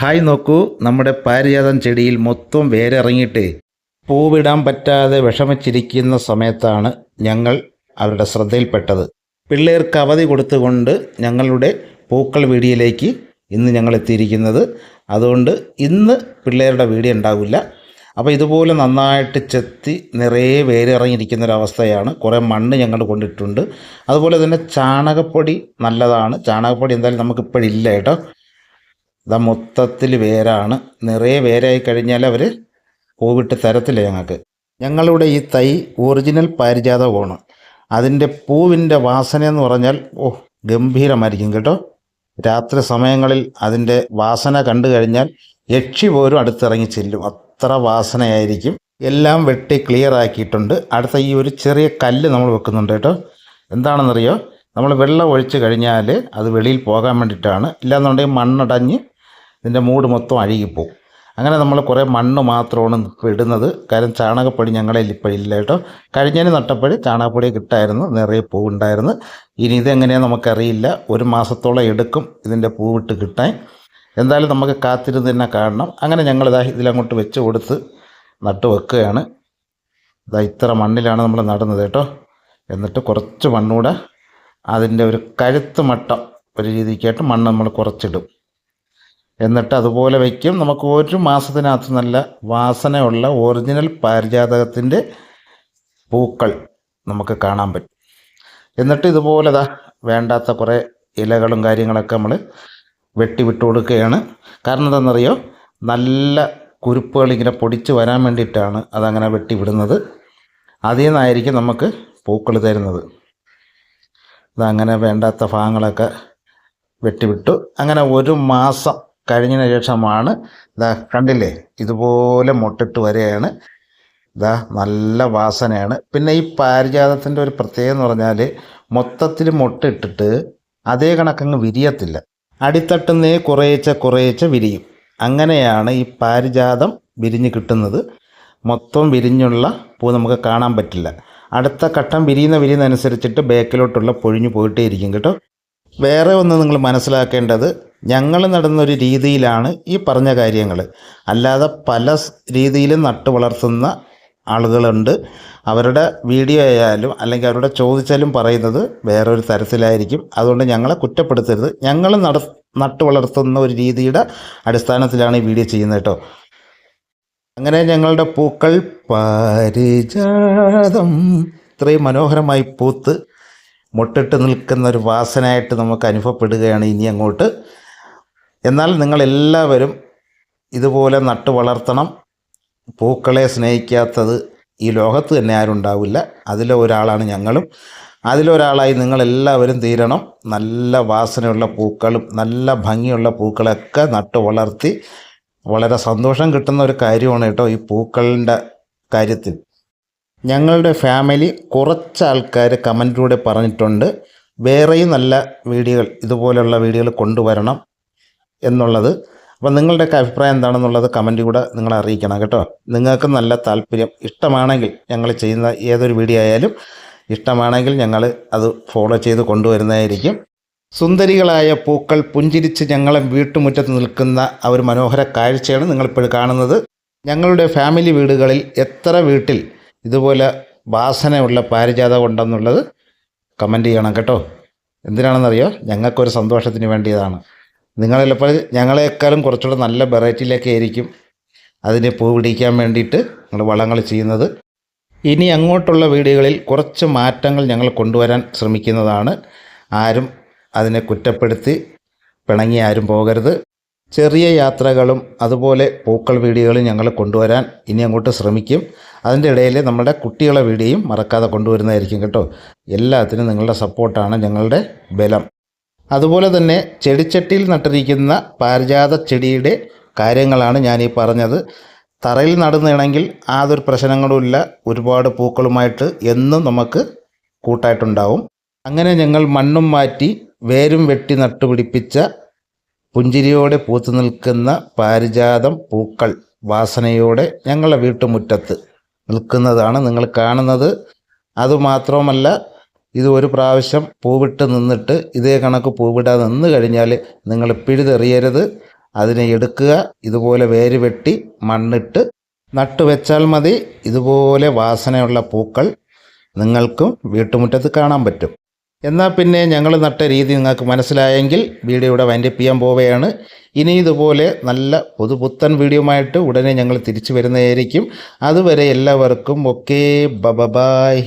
Hi നോക്കൂ. നമ്മുടെ പാരിജാതം ചെടിയിൽ മൊത്തം വേരിറങ്ങിയിട്ട് പൂവിടാൻ പറ്റാതെ വിഷമിച്ചിരിക്കുന്ന സമയത്താണ് ഞങ്ങൾ അവരുടെ ശ്രദ്ധയിൽപ്പെട്ടത്. പിള്ളേർക്ക് അവധി കൊടുത്തുകൊണ്ട് ഞങ്ങളുടെ പൂക്കൾ വീഡിയോയിലേക്ക് ഇന്ന് ഞങ്ങൾ എത്തിയിരിക്കുന്നത്. അതുകൊണ്ട് ഇന്ന് പിള്ളേരുടെ വീഡിയോ ഉണ്ടാവില്ല. അപ്പോൾ ഇതുപോലെ നന്നായിട്ട് ചെത്തി നിറയെ വേരിറങ്ങിയിരിക്കുന്ന ഒരവസ്ഥയാണ് കുറേ മണ്ണ് ഞങ്ങൾ കൊണ്ടിട്ടുണ്ട്. അതുപോലെ തന്നെ ചാണകപ്പൊടി നല്ലതാണ്. ചാണകപ്പൊടി എന്തായാലും നമുക്കിപ്പോഴില്ല കേട്ടോ. ഇതാ മൊത്തത്തിൽ വേരാണ്. നിറയെ വേരായി കഴിഞ്ഞാൽ അവർ പൂവിട്ട് തരത്തില്ല ഞങ്ങൾക്ക് ഞങ്ങളുടെ ഈ തൈ ഒറിജിനൽ പാരിജാതകമാണ് അതിന്റെ പൂവിന്റെ വാസന എന്ന് പറഞ്ഞാൽ ഓ ഗംഭീരമായിരിക്കും കേട്ടോ. രാത്രി സമയങ്ങളിൽ അതിന്റെ വാസന കണ്ടു കഴിഞ്ഞാൽ യക്ഷി പോലും അടുത്തിറങ്ങി ചെല്ലും. അത്ര വാസനയായിരിക്കും. എല്ലാം വെട്ടി ക്ലിയർ ആക്കിയിട്ടുണ്ട്. അടുത്ത ഈ ഒരു ചെറിയ കല്ല് നമ്മൾ വെക്കുന്നുണ്ട് കേട്ടോ. എന്താണെന്നറിയോ? നമ്മൾ വെള്ളം ഒഴിച്ച് കഴിഞ്ഞാൽ അത് വെളിയിൽ പോകാൻ വേണ്ടിയിട്ടാണ്. ഇല്ലാന്നുണ്ടെങ്കിൽ മണ്ണടഞ്ഞ് ഇതിന്റെ മൂട് മൊത്തം അഴുകിപ്പോവും അങ്ങനെ നമ്മൾ കുറേ മണ്ണ് മാത്രമാണ് ഇടുന്നത്. കാര്യം ചാണകപ്പൊടി ഞങ്ങളെ ഇപ്പോൾ ഇല്ല കേട്ടോ. കഴിഞ്ഞതിന് നട്ടപ്പോൾ ചാണകപ്പൊടി കിട്ടായിരുന്നു നിറയെ പൂവുണ്ടായിരുന്നു. ഇനി ഇതെങ്ങനെയാണെന്ന് നമുക്കറിയില്ല. ഒരു മാസത്തോളം എടുക്കും ഇതിന്റെ പൂവിട്ട് കിട്ടാൻ. എന്തായാലും നമുക്ക് കാത്തിരുന്ന് തന്നെ കാണണം. അങ്ങനെ ഞങ്ങളിതാ ഇതിലങ്ങോട്ട് വെച്ച് കൊടുത്ത് നട്ട് വെക്കുകയാണ്. ഇതാ ഇത്ര മണ്ണിലാണ് നമ്മൾ നടുന്നത് കേട്ടോ. എന്നിട്ട് കുറച്ച് മണ്ണൂടെ അതിന്റെ ഒരു കഴുത്ത് മട്ടം ഒരു രീതിക്കായിട്ട് മണ്ണ് നമ്മൾ കുറച്ചിടും. എന്നിട്ട് അതുപോലെ വയ്ക്കും നമുക്ക് ഒരു മാസത്തിനകത്ത് നല്ല വാസനയുള്ള ഒറിജിനൽ പാരിജാതകത്തിന്റെ പൂക്കൾ നമുക്ക് കാണാൻ പറ്റും. എന്നിട്ട് ഇതുപോലെ ദാ വേണ്ടാത്ത കുറേ ഇലകളും കാര്യങ്ങളൊക്കെ നമ്മൾ വെട്ടി വിട്ടു കൊടുക്കുകയാണ്. കാരണം എന്താണെന്നറിയോ? നല്ല കുരുപ്പുകൾ ഇങ്ങനെ പൊടിച്ച് വരാൻ വേണ്ടിയിട്ടാണ് അതങ്ങനെ വെട്ടി വിടുന്നത്. അതിൽ നിന്നായിരിക്കും നമുക്ക് പൂക്കൾ തരുന്നത്. അതങ്ങനെ വേണ്ടാത്ത ഭാഗങ്ങളൊക്കെ വെട്ടിവിട്ടു അങ്ങനെ ഒരു മാസം കഴിഞ്ഞതിന് ശേഷമാണ് ഇതാ കണ്ടില്ലേ? ഇതുപോലെ മുട്ടിട്ട് വരികയാണ് ഇതാ നല്ല വാസനയാണ്. പിന്നെ ഈ പാരിജാതത്തിന്റെ ഒരു പ്രത്യേകത എന്ന് പറഞ്ഞാൽ മൊത്തത്തിൽ മുട്ടിട്ടിട്ട് അതേ കണക്കങ്ങ് വിരിയത്തില്ല. അടിത്തട്ടുന്നേ കുറേച്ച കുറേച്ച വിരിയും. അങ്ങനെയാണ് ഈ പാരിജാതം വിരിഞ്ഞ് കിട്ടുന്നത്. മൊത്തം വിരിഞ്ഞുള്ള പൂ നമുക്ക് കാണാൻ പറ്റില്ല. അടുത്ത ഘട്ടം വിരിയുന്ന വിരിയുന്ന അനുസരിച്ചിട്ട് ബേക്കിലോട്ടുള്ള പൊഴിഞ്ഞു പോയിട്ടേ ഇരിക്കും കേട്ടോ. വേറെ ഒന്ന് നിങ്ങൾ മനസ്സിലാക്കേണ്ടത് ഞങ്ങൾ നടന്നൊരു രീതിയിലാണ് ഈ പറഞ്ഞ കാര്യങ്ങൾ. അല്ലാതെ പല രീതിയിലും നട്ടു വളർത്തുന്ന ആളുകളുണ്ട്. അവരുടെ വീഡിയോ ആയാലും അല്ലെങ്കിൽ അവരുടെ ചോദിച്ചാലും പറയുന്നത് വേറൊരു തരത്തിലായിരിക്കും. അതുകൊണ്ട് ഞങ്ങളെ കുറ്റപ്പെടുത്തരുത്. ഞങ്ങൾ നട നട്ടു വളർത്തുന്ന ഒരു രീതിയുടെ അടിസ്ഥാനത്തിലാണ് ഈ വീഡിയോ ചെയ്യുന്നത് കേട്ടോ. അങ്ങനെ ഞങ്ങളുടെ പൂക്കൾ പാരിജാതം ഇത്രയും മനോഹരമായി പൂത്ത് മുട്ടിട്ട് നിൽക്കുന്ന ഒരു വാസനയായിട്ട് നമുക്ക് അനുഭവപ്പെടുകയാണ് ഇനി അങ്ങോട്ട്. എന്നാൽ നിങ്ങളെല്ലാവരും ഇതുപോലെ നട്ടു വളർത്തണം. പൂക്കളെ സ്നേഹിക്കാത്തത് ഈ ലോകത്ത് തന്നെ ആരും ഉണ്ടാവില്ല. അതിലെ ഒരാളാണ് ഞങ്ങളും. അതിലൊരാളായി നിങ്ങളെല്ലാവരും തീരണം. നല്ല വാസനയുള്ള പൂക്കളും നല്ല ഭംഗിയുള്ള പൂക്കളൊക്കെ നട്ടു വളർത്തി. വളരെ സന്തോഷം കിട്ടുന്ന ഒരു കാര്യമാണ് കേട്ടോ ഈ പൂക്കളിന്റെ കാര്യത്തിൽ. ഞങ്ങളുടെ ഫാമിലി കുറച്ച് ആൾക്കാർ കമന്റിലൂടെ പറഞ്ഞിട്ടുണ്ട്. വേറെയും നല്ല വീഡിയോകൾ ഇതുപോലെയുള്ള വീഡിയോകൾ കൊണ്ടുവരണം എന്നുള്ളത്. അപ്പോൾ നിങ്ങളുടെയൊക്കെ അഭിപ്രായം എന്താണെന്നുള്ളത് കമന്റ് കൂടെ നിങ്ങളെ അറിയിക്കണം കേട്ടോ. നിങ്ങൾക്ക് നല്ല താല്പര്യം ഇഷ്ടമാണെങ്കിൽ ഞങ്ങൾ ചെയ്യുന്ന ഏതൊരു വീഡിയോ ആയാലും ഇഷ്ടമാണെങ്കിൽ ഞങ്ങൾ അത് ഫോളോ ചെയ്ത് കൊണ്ടുവരുന്നതായിരിക്കും. സുന്ദരികളായ പൂക്കൾ പുഞ്ചിരിച്ച് ഞങ്ങളെ വീട്ടുമുറ്റത്ത് നിൽക്കുന്ന ആ ഒരു മനോഹര കാഴ്ചയാണ് നിങ്ങളിപ്പോൾ കാണുന്നത്. ഞങ്ങളുടെ ഫാമിലി വീടുകളിൽ എത്ര വീട്ടിൽ ഇതുപോലെ വാസനയുള്ള പാരിജാത ഉണ്ടെന്നുള്ളത് കമന്റ് ചെയ്യണം കേട്ടോ. എന്തിനാണെന്നറിയോ? ഞങ്ങൾക്കൊരു സന്തോഷത്തിന് വേണ്ടിയതാണ്. നിങ്ങളിപ്പോൾ ഞങ്ങളെക്കാളും കുറച്ചുകൂടെ നല്ല വെറൈറ്റിയിലൊക്കെ ആയിരിക്കും അതിന് പൂ പിടിക്കാൻ വേണ്ടിയിട്ട് ഞങ്ങൾ വളങ്ങൾ ചെയ്യുന്നത്. ഇനി അങ്ങോട്ടുള്ള വീഡിയോകളിൽ കുറച്ച് മാറ്റങ്ങൾ ഞങ്ങൾ കൊണ്ടുവരാൻ ശ്രമിക്കുന്നതാണ്. ആരും അതിനെ കുറ്റപ്പെടുത്തി പിണങ്ങി ആരും പോകരുത്. ചെറിയ യാത്രകളും അതുപോലെ പൂക്കൾ വീഡിയോകളും ഞങ്ങൾ കൊണ്ടുവരാൻ ഇനി അങ്ങോട്ട് ശ്രമിക്കും. അതിന്റെ ഇടയിൽ നമ്മുടെ കുട്ടികളെ വീഡിയോയും മറക്കാതെ കൊണ്ടുവരുന്നതായിരിക്കും കേട്ടോ. എല്ലാത്തിനും നിങ്ങളുടെ സപ്പോർട്ടാണ് ഞങ്ങളുടെ ബലം. അതുപോലെ തന്നെ ചെടിച്ചട്ടിയിൽ നട്ടിരിക്കുന്ന പാരിജാത ചെടിയുടെ കാര്യങ്ങളാണ് ഞാൻ ഈ പറഞ്ഞത്. തറയിൽ നടുന്നതാണെങ്കിൽ യാതൊരു പ്രശ്നങ്ങളുമില്ല ഒരുപാട് പൂക്കളുമായിട്ട് എന്നും നമുക്ക് കൂട്ടായിട്ടുണ്ടാവും. അങ്ങനെ ഞങ്ങൾ മണ്ണും മാറ്റി വേരും വെട്ടി നട്ടുപിടിപ്പിച്ച പുഞ്ചിരിയോടെ പൂത്തു നിൽക്കുന്ന പാരിജാതം പൂക്കൾ വാസനയോടെ ഞങ്ങളുടെ വീട്ടുമുറ്റത്ത് നിൽക്കുന്നതാണ് നിങ്ങൾ കാണുന്നത്. അതുമാത്രമല്ല ഇത് ഒരു പ്രാവശ്യം പൂവിട്ട് നിന്നിട്ട് ഇതേ കണക്ക് പൂവിടാതെ നിന്ന് കഴിഞ്ഞാൽ നിങ്ങൾ പിഴുതെറിയരുത്. അതിനെ എടുക്കുക ഇതുപോലെ വേര് വെട്ടി മണ്ണിട്ട് നട്ടുവെച്ചാൽ മതി. ഇതുപോലെ വാസനയുള്ള പൂക്കൾ നിങ്ങൾക്കും വീട്ടുമുറ്റത്ത് കാണാൻ പറ്റും. എന്നാൽ പിന്നെ ഞങ്ങൾ നട്ട രീതി നിങ്ങൾക്ക് മനസ്സിലായെങ്കിൽ വീഡിയോയുടെ വൈൻഡപ്പ് ചെയ്യാൻ പോവുകയാണ്. ഇനി ഇതുപോലെ നല്ല പുതുപുത്തൻ വീഡിയോയുമായിട്ട് ഉടനെ ഞങ്ങൾ തിരിച്ചു വരുന്നതായിരിക്കും. അതുവരെ എല്ലാവർക്കും ഓക്കെ ബബ ബായ്